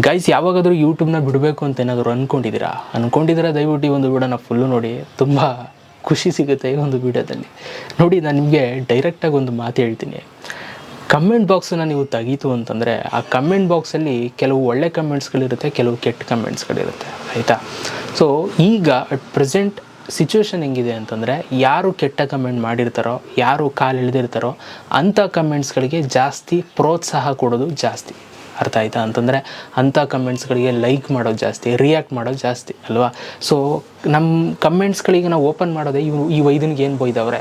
Guys ಯಾವಾಗಾದರೂ ಯೂಟ್ಯೂಬ್ನ ಬಿಡಬೇಕು ಅಂತ ಏನಾದರೂ ಅಂದ್ಕೊಂಡಿದ್ದೀರಾ ಅಂದ್ಕೊಂಡಿದ್ದೀರಾ ದಯವಿಟ್ಟು ಈ ಒಂದು ವಿಡಿಯೋನ ಫುಲ್ಲು ನೋಡಿ. ತುಂಬ ಖುಷಿ ಸಿಗುತ್ತೆ ಈ ಒಂದು ವಿಡಿಯೋದಲ್ಲಿ. ನೋಡಿ, ನಾನು ನಿಮಗೆ ಡೈರೆಕ್ಟಾಗಿ ಒಂದು ಮಾತು ಹೇಳ್ತೀನಿ. ಕಮೆಂಟ್ ಬಾಕ್ಸನ್ನು ನೀವು ತೆಗೀತು ಅಂತಂದರೆ, ಆ ಕಮೆಂಟ್ ಬಾಕ್ಸಲ್ಲಿ ಕೆಲವು ಒಳ್ಳೆ ಕಮೆಂಟ್ಸ್ಗಳಿರುತ್ತೆ ಕೆಲವು ಕೆಟ್ಟ ಕಮೆಂಟ್ಸ್ಗಳಿರುತ್ತೆ ಆಯಿತಾ? ಸೊ ಈಗ ಅಟ್ ಪ್ರೆಸೆಂಟ್ ಸಿಚುವೇಶನ್ ಹೆಂಗಿದೆ ಅಂತಂದರೆ, ಯಾರು ಕೆಟ್ಟ ಕಮೆಂಟ್ ಮಾಡಿರ್ತಾರೋ, ಯಾರು ಕಾಲು ಎಳೆದಿರ್ತಾರೋ, ಅಂಥ ಕಮೆಂಟ್ಸ್ಗಳಿಗೆ ಜಾಸ್ತಿ ಪ್ರೋತ್ಸಾಹ ಕೊಡೋದು ಜಾಸ್ತಿ. ಅರ್ಥ ಆಯಿತಾ ಅಂತಂದರೆ ಅಂಥ ಕಮೆಂಟ್ಸ್ಗಳಿಗೆ ಲೈಕ್ ಮಾಡೋದು ಜಾಸ್ತಿ ರಿಯಾಕ್ಟ್ ಮಾಡೋದು ಜಾಸ್ತಿ, ಅಲ್ವಾ? ಸೊ ನಮ್ಮ ಕಮೆಂಟ್ಸ್ಗಳಿಗೆ ನಾವು ಓಪನ್ ಮಾಡೋದೇ ಇವು, ಈ ವೈದನ್ಗೆ ಏನು ಬೈದವ್ರೆ?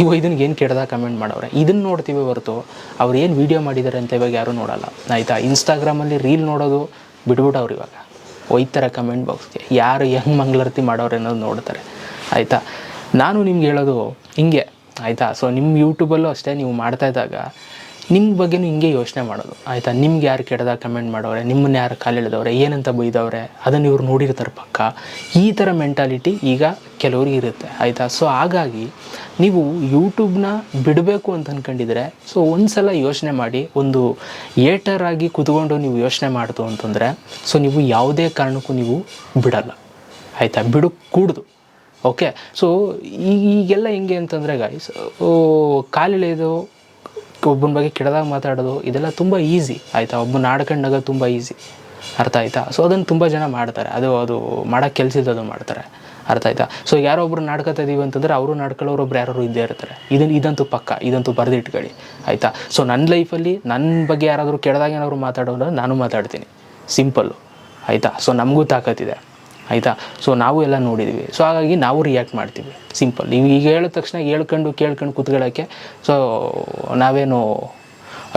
ಈ ವೈದನ್ಗೆ ಏನು ಕೆಡ್ದಾಗ ಕಮೆಂಟ್ ಮಾಡವ್ರೆ? ಇದನ್ನು ನೋಡ್ತೀವಿ ಹೊರತು ಅವ್ರು ಏನು ವೀಡಿಯೋ ಮಾಡಿದ್ದಾರೆ ಅಂತ ಇವಾಗ ಯಾರೂ ನೋಡಲ್ಲ, ಆಯಿತಾ? ಇನ್ಸ್ಟಾಗ್ರಾಮಲ್ಲಿ ರೀಲ್ ನೋಡೋದು ಬಿಟ್ಬಿಟ್ಟವ್ರು ಇವಾಗ. ಒಯ್ತಾರೆ ಕಮೆಂಟ್ ಬಾಕ್ಸ್ಗೆ ಯಾರು ಹೆಂಗೆ ಮಂಗಳಾರತಿ ಮಾಡೋರು ಅನ್ನೋದು ನೋಡ್ತಾರೆ, ಆಯಿತಾ? ನಾನು ನಿಮ್ಗೆ ಹೇಳೋದು ಹಿಂಗೆ, ಆಯಿತಾ? ಸೊ ನಿಮ್ಮ ಯೂಟ್ಯೂಬಲ್ಲೂ ಅಷ್ಟೇ ನೀವು ಮಾಡ್ತಾ ಇದ್ದಾಗ ನಿಮ್ಮ ಬಗ್ಗೆನೂ ಹಿಂಗೆ ಯೋಚನೆ ಮಾಡೋದು. ಆಯಿತಾ? ನಿಮ್ಗೆ ಯಾರು ಕೆಡ್ದಾಗ ಕಮೆಂಟ್ ಮಾಡೋರೆ? ನಿಮ್ಮನ್ನ ಯಾರು ಕಾಲೆಳೆದವ್ರೆ ಏನಂತ ಬೈದವ್ರೆ? ಅದನ್ನು ಇವ್ರು ನೋಡಿರ್ತಾರೆ ಪಕ್ಕ? ಈ ಥರ ಮೆಂಟಾಲಿಟಿ ಈಗ ಕೆಲವ್ರಿಗೆ ಇರುತ್ತೆ. ಆಯಿತಾ? ಸೊ ಹಾಗಾಗಿ ನೀವು ಯೂಟ್ಯೂಬ್ನ ಬಿಡಬೇಕು ಅಂತ ಅಂದ್ಕೊಂಡಿದ್ರೆ ಸೊ ಒಂದು ಸಲ ಯೋಚನೆ ಮಾಡಿ, ಒಂದು ಏಟರ್ ಆಗಿ ಕುತ್ಕೊಂಡು ನೀವು ಯೋಚನೆ ಮಾಡ್ತು ಅಂತಂದರೆ ಸೊ ನೀವು ಯಾವುದೇ ಕಾರಣಕ್ಕೂ ನೀವು ಬಿಡಲ್ಲ. ಆಯಿತಾ? ಬಿಡು ಕೂಡ್ದು ಓಕೆ ಸೊ ಈಗ ಈಗೆಲ್ಲ ಹೆಂಗೆ ಅಂತಂದರೆ ಗಾಯ್ಸ್ ಕಾಲೆಳೆಯೋದು ಒಬ್ಬನ ಬಗ್ಗೆ ಕೆಡದಾಗ ಮಾತಾಡೋದು ಇದೆಲ್ಲ ತುಂಬ ಈಸಿ ಆಯಿತಾ? ಒಬ್ಬನ ಆಡ್ಕೊಂಡಾಗ ತುಂಬ ಈಸಿ ಅರ್ಥ ಆಯ್ತಾ? ಸೊ ಅದನ್ನು ತುಂಬ ಜನ ಮಾಡ್ತಾರೆ. ಅದು ಅದು ಮಾಡೋಕ್ಕೆ ಕೆಲಸ ಇದ್ದದು ಮಾಡ್ತಾರೆ. ಅರ್ಥ ಆಯ್ತಾ? ಸೊ ಯಾರೋ ಒಬ್ರು ನಾಡ್ಕೊತಾ ಇದ್ದೀವಿ ಅಂತಂದ್ರೆ ಅವರು ನಾಡ್ಕೊಳ್ಳೋರು ಒಬ್ರು ಯಾರು ಇದ್ದೇ ಇರ್ತಾರೆ. ಇದನ್ನು ಇದಂತೂ ಪಕ್ಕ. ಇದಂತೂ ಬರೆದಿಟ್ಕೊಳ್ಳಿ. ಆಯಿತಾ? ಸೊ ನನ್ನ ಲೈಫಲ್ಲಿ ನನ್ನ ಬಗ್ಗೆ ಯಾರಾದರೂ ಕೆಟ್ಟದಾಗ ಏನಾದ್ರು ಮಾತಾಡೋದು ನಾನು ಮಾತಾಡ್ತೀನಿ. ಸಿಂಪಲ್ಲು ಆಯಿತಾ? ಸೊ ನಮಗೂ ತಾಕತ್ತಿದೆ ಆಯಿತಾ? ಸೊ ನಾವು ಎಲ್ಲ ನೋಡಿದ್ದೀವಿ ಸೊ ಹಾಗಾಗಿ ನಾವು ರಿಯಾಕ್ಟ್ ಮಾಡ್ತೀವಿ. ಸಿಂಪಲ್ ನೀವು ಈಗ ಹೇಳಿದ ತಕ್ಷಣ ಹೇಳ್ಕೊಂಡು, ಕೇಳ್ಕೊಂಡು ಕೂತ್ಕೊಳ್ಳೋಕ್ಕೆ ಸೊ ನಾವೇನು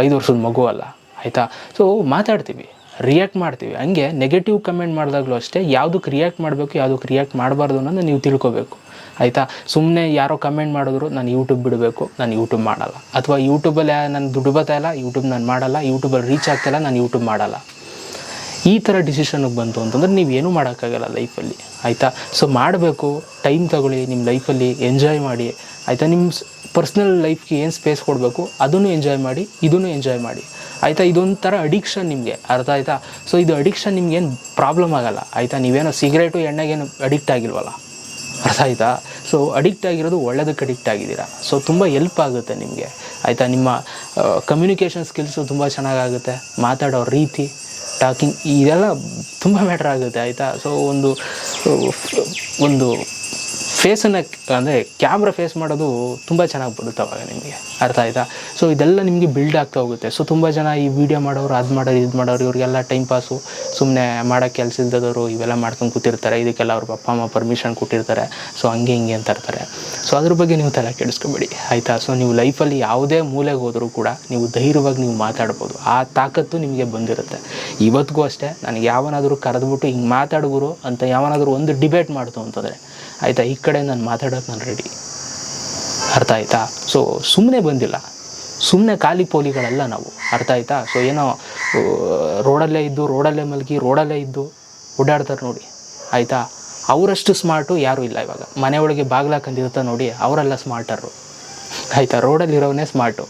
ಐದು ವರ್ಷದ ಮಗು ಅಲ್ಲ, ಆಯಿತಾ? ಸೊ ಮಾತಾಡ್ತೀವಿ ರಿಯಾಕ್ಟ್ ಮಾಡ್ತೀವಿ. ಹಂಗೆ ನೆಗೆಟಿವ್ ಕಮೆಂಟ್ ಮಾಡಿದಾಗಲೂ ಅಷ್ಟೇ ಯಾವುದಕ್ಕೆ ರಿಯಾಕ್ಟ್ ಮಾಡಬೇಕು ಯಾವುದಕ್ಕೆ ರಿಯಾಕ್ಟ್ ಮಾಡಬಾರ್ದು ಅನ್ನೋದು ನೀವು ತಿಳ್ಕೊಬೇಕು, ಆಯಿತಾ? ಸುಮ್ಮನೆ ಯಾರೋ ಕಮೆಂಟ್ ಮಾಡಿದ್ರು, ನಾನು ಯೂಟ್ಯೂಬ್ ಬಿಡಬೇಕು, ನಾನು ಯೂಟ್ಯೂಬ್ ಮಾಡಲ್ಲ. ಅಥವಾ ಯೂಟ್ಯೂಬಲ್ಲಿ ನಾನು ದುಡ್ಡು ಬರ್ತಾಯಿಲ್ಲ ಯೂಟ್ಯೂಬ್ ನಾನು ಮಾಡಲ್ಲ ಯೂಟ್ಯೂಬಲ್ಲಿ ರೀಚ್ ಆಗ್ತಾಯಿಲ್ಲ ನಾನು ಯೂಟ್ಯೂಬ್ ಮಾಡಲ್ಲ. ಈ ಥರ ಡಿಸಿಷನ್ಗೆ ಬಂತು ಅಂತಂದ್ರೆ ನೀವು ಏನೂ ಮಾಡೋಕ್ಕಾಗಲ್ಲ ಲೈಫಲ್ಲಿ ಆಯಿತಾ? ಸೊ ಮಾಡಬೇಕು ಟೈಮ್ ತಗೊಳ್ಳಿ ನಿಮ್ಮ ಲೈಫಲ್ಲಿ ಎಂಜಾಯ್ ಮಾಡಿ, ಆಯಿತಾ? ನಿಮ್ಮ ಪರ್ಸ್ನಲ್ ಲೈಫ್ಗೆ ಏನು ಸ್ಪೇಸ್ ಕೊಡಬೇಕು, ಅದನ್ನು ಎಂಜಾಯ್ ಮಾಡಿ, ಇದನ್ನು ಎಂಜಾಯ್ ಮಾಡಿ. ಆಯಿತಾ? ಇದೊಂಥರ ಅಡಿಕ್ಷನ್ ನಿಮಗೆ, ಅರ್ಥ ಆಯಿತಾ? ಸೊ ಇದು ಅಡಿಕ್ಷನ್ ನಿಮ್ಗೇನು ಪ್ರಾಬ್ಲಮ್ ಆಗಲ್ಲ, ಆಯಿತಾ? ನೀವೇನೋ ಸಿಗರೇಟು ಎಣ್ಣೆಗೇನು ಅಡಿಕ್ಟ್ ಆಗಿಲ್ವಲ್ಲ, ಅರ್ಥ ಆಯಿತಾ? ಸೊ ಅಡಿಕ್ಟ್ ಆಗಿರೋದು ಒಳ್ಳೇದಕ್ಕೆ ಅಡಿಕ್ಟ್ ಆಗಿದ್ದೀರಾ? ಸೊ ತುಂಬ ಎಲ್ಪ್ ಆಗುತ್ತೆ ನಿಮಗೆ, ಆಯಿತಾ? ನಿಮ್ಮ ಕಮ್ಯುನಿಕೇಷನ್ ಸ್ಕಿಲ್ಸು ತುಂಬ ಚೆನ್ನಾಗಾಗುತ್ತೆ, ಮಾತಾಡೋ ರೀತಿ ಟಾಕಿಂಗ್ ಇದೆಲ್ಲ ತುಂಬ ಮ್ಯಾಟ್ರ್ ಆಗುತ್ತೆ ಆಯಿತಾ? ಸೊ ಒಂದು ಒಂದು ಫೇಸನ್ನು ಅಂದರೆ ಕ್ಯಾಮ್ರಾ ಫೇಸ್ ಮಾಡೋದು ತುಂಬ ಚೆನ್ನಾಗಿ ಬರುತ್ತೆ ಅವಾಗ ನಿಮಗೆ. ಅರ್ಥ ಆಯ್ತಾ? ಸೊ ಇದೆಲ್ಲ ನಿಮಗೆ ಬಿಲ್ಡ್ ಆಗ್ತಾ ಹೋಗುತ್ತೆ. ಸೊ ತುಂಬ ಜನ ಈ ವಿಡಿಯೋ ಮಾಡೋರು, ಅದು ಮಾಡೋರು, ಇದು ಮಾಡೋರು, ಇವರಿಗೆಲ್ಲ ಟೈಮ್ ಪಾಸು ಸುಮ್ಮನೆ ಮಾಡೋಕ್ಕೆ ಕೆಲಸ ಇಲ್ದದವರು ಇವೆಲ್ಲ ಮಾಡ್ಕೊಂಡು ಕೂತಿರ್ತಾರೆ. ಇದಕ್ಕೆಲ್ಲ ಅವ್ರ ಅಪ್ಪ, ಅಮ್ಮ ಪರ್ಮಿಷನ್ ಕೊಟ್ಟಿರ್ತಾರೆ. ಸೊ ಹಂಗೆ ಹಿಂಗೆ ಅಂತ ಇರ್ತಾರೆ. ಸೊ ಅದ್ರ ಬಗ್ಗೆ ನೀವು ತಲೆ ಕೆಡಿಸ್ಕೊಬೇಡಿ. ಆಯಿತಾ? ಸೊ ನೀವು ಲೈಫಲ್ಲಿ ಯಾವುದೇ ಮೂಲೆಗೆ ಹೋದರೂ ಕೂಡ ನೀವು ಧೈರ್ಯವಾಗಿ ನೀವು ಮಾತಾಡ್ಬೋದು. ಆ ತಾಕತ್ತು ನಿಮಗೆ ಬಂದಿರುತ್ತೆ. ಇವತ್ತಿಗೂ ಅಷ್ಟೇ, ನನಗೆ ಯಾವನಾದರೂ ಕರೆದ್ಬಿಟ್ಟು ಹಿಂಗೆ ಮಾತಾಡುಗುರು ಅಂತ ಯಾವನಾದರೂ ಒಂದು ಡಿಬೇಟ್ ಮಾಡ್ತು ಅಂತಂದರೆ. ಆಯಿತಾ? ಈ ಕಡೆ ನಾನು ಮಾತಾಡೋಕೆ ನಾನು ರೆಡಿ ಅರ್ಥ ಆಯ್ತಾ? ಸೊ ಸುಮ್ಮನೆ ಬಂದಿಲ್ಲ. ಸುಮ್ಮನೆ ಖಾಲಿ ಪೋಲಿಗಳಲ್ಲ ನಾವು. ಅರ್ಥ ಆಯ್ತಾ? ಸೊ ಏನೋ ರೋಡಲ್ಲೇ ಇದ್ದು, ರೋಡಲ್ಲೇ ಮಲಗಿ, ರೋಡಲ್ಲೇ ಇದ್ದು ಓಡಾಡ್ತಾರೆ ನೋಡಿ. ಆಯಿತಾ? ಅವರಷ್ಟು ಸ್ಮಾರ್ಟು ಯಾರೂ ಇಲ್ಲ ಇವಾಗ. ಮನೆಯೊಳಗೆ ಒಳಗೆ ಬಾಗ್ಲ ಹಾಕೊಂಡಿರ್ತಾರೆ ನೋಡಿ, ಅವರೆಲ್ಲ ಸ್ಮಾರ್ಟರು ಆಯಿತಾ? ರೋಡಲ್ಲಿರೋವನ್ನೇ ಸ್ಮಾರ್ಟು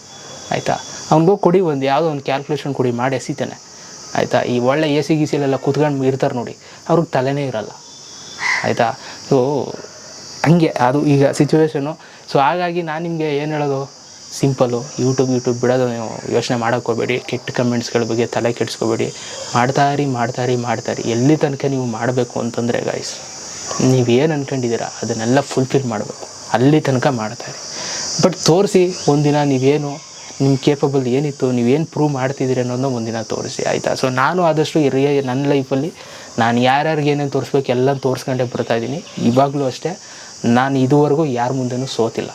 ಆಯಿತಾ? ಅವ್ನಿಗೋಗಿ ಕೊಡಿ ಒಂದು ಯಾವುದೋ ಒಂದು ಕ್ಯಾಲ್ಕುಲೇಷನ್ ಕೊಡಿ, ಮಾಡಿ ಎಸಿತಾನೆ. ಆಯಿತಾ? ಈ ಒಳ್ಳೆ ಎ ಸಿ ಗಿಸಿಲೆಲ್ಲ ಕೂತ್ಕೊಂಡು ಇರ್ತಾರೆ ನೋಡಿ. ಅವ್ರಿಗೆ ತಲೆನೇ ಇರಲ್ಲ. ಆಯಿತಾ? ಸೊ ಹಂಗೆ ಅದು ಈಗ ಸಿಚುವೇಶನು ಸೊ ಹಾಗಾಗಿ ನಾನು ನಿಮಗೆ ಏನು ಹೇಳೋದು? ಸಿಂಪಲ್ಲು ಯೂಟ್ಯೂಬ್ ಯೂಟ್ಯೂಬ್ ಬಿಡೋದು ನೀವು. ಯೋಚನೆ ಹೋಗಬೇಡಿ. ಕೆಟ್ಟ ಕಮೆಂಟ್ಸ್ಗಳ ಬಗ್ಗೆ ತಲೆ ಕೆಡಿಸ್ಕೋಬೇಡಿ. ಮಾಡ್ತಾರಿ ಮಾಡ್ತಾರಿ ಮಾಡ್ತಾರಿ ಎಲ್ಲಿ ತನಕ ನೀವು ಮಾಡಬೇಕು ಅಂತಂದರೆ ಗಾಯ್ಸ್ ನೀವು ಏನು ಅನ್ಕೊಂಡಿದೀರ ಅದನ್ನೆಲ್ಲ ಫುಲ್ಫಿಲ್ ಮಾಡಬೇಕು. ಅಲ್ಲಿ ತನಕ ಮಾಡ್ತಾರೆ ಬಟ್ ತೋರಿಸಿ ಒಂದಿನ ನೀವೇನು ನಿಮ್ಮ ಕೇಪಬಲ್ ಏನಿತ್ತು, ನೀವೇನು ಪ್ರೂವ್ ಮಾಡ್ತಿದ್ದೀರಿ ಅನ್ನೋದನ್ನ ಒಂದಿನ ತೋರಿಸಿ, ಆಯಿತಾ? ಸೊ ನಾನು ಆದಷ್ಟು ರಿಯ ನನ್ನ ಲೈಫಲ್ಲಿ ನಾನು ಯಾರ್ಯಾರಿಗೆ ಏನೇನು ತೋರಿಸ್ಬೇಕು ಎಲ್ಲ ತೋರಿಸ್ಕೊಂಡೇ ಬರ್ತಾ ಇದ್ದೀನಿ. ಇವಾಗಲೂ ಅಷ್ಟೇ. ನಾನು ಇದುವರೆಗೂ ಯಾರ ಮುಂದೆನೂ ಸೋತಿಲ್ಲ.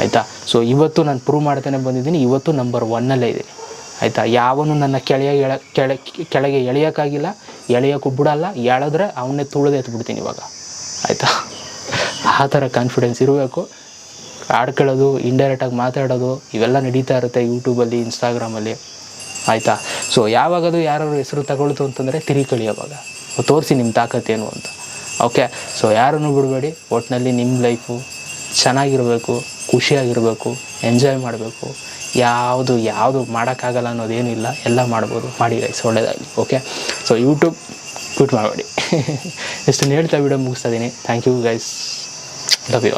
ಆಯಿತಾ? ಸೊ ಇವತ್ತು ನಾನು ಪ್ರೂವ್ ಮಾಡ್ತಾನೆ ಬಂದಿದ್ದೀನಿ. ಇವತ್ತು ನಂಬರ್ ಒನ್ನಲ್ಲೇ ಇದ್ದೀನಿ ಆಯಿತಾ? ಯಾವನು ನನ್ನ ಕೆಳಗೆ ಎಳ, ಕೆಳ, ಕೆಳಗೆ ಎಳೆಯೋಕ್ಕಾಗಿಲ್ಲ, ಎಳೆಯೋಕ್ಕೂ ಬಿಡಲ್ಲ, ಎಳೆದ್ರೆ ಅವನ್ನೇ ತುಳಿದು ಎತ್ಬಿಡ್ತೀನಿ ಇವಾಗ. ಆಯಿತಾ? ಆ ಥರ ಕಾನ್ಫಿಡೆನ್ಸ್ ಇರಬೇಕು. ಆಡ್ಕೊಳ್ಳೋದು ಇಂಡೈರೆಕ್ಟಾಗಿ ಮಾತಾಡೋದು, ಇವೆಲ್ಲ ನಡೀತಾ ಇರುತ್ತೆ ಯೂಟ್ಯೂಬಲ್ಲಿ ಇನ್ಸ್ಟಾಗ್ರಾಮಲ್ಲಿ ಆಯಿತಾ? ಸೊ ಯಾವಾಗದು ಯಾರು ಹೆಸರು ತಗೊಳ್ತು ಅಂತಂದರೆ ತಿರುಗಿ ಕಳಿಯೋವಾಗ ತೋರಿಸಿ ನಿಮ್ಮ ತಾಕತ್ತೇನು ಅಂತ. ಓಕೆ ಸೊ ಯಾರನ್ನು ಬಿಡಬೇಡಿ. ಒಟ್ಟಿನಲ್ಲಿ ನಿಮ್ಮ ಲೈಫು ಚೆನ್ನಾಗಿರಬೇಕು, ಖುಷಿಯಾಗಿರಬೇಕು ಎಂಜಾಯ್ ಮಾಡಬೇಕು. ಯಾವುದು ಯಾವುದು ಮಾಡೋಕ್ಕಾಗಲ್ಲ ಅನ್ನೋದೇನು ಇಲ್ಲ. ಎಲ್ಲ ಮಾಡ್ಬೋದು. ಮಾಡಿ ಗೈಸ್ ಒಳ್ಳೇದಾಗಲಿ. ಓಕೆ ಸೊ ಯೂಟ್ಯೂಬ್ ಕ್ವಿಟ್ ಮಾಡಬೇಡಿ. ಎಷ್ಟು ಹೇಳ್ತಾ ವಿಡಿಯೋ ಮುಗಿಸ್ತಾ ಇದ್ದೀನಿ thank you guys love you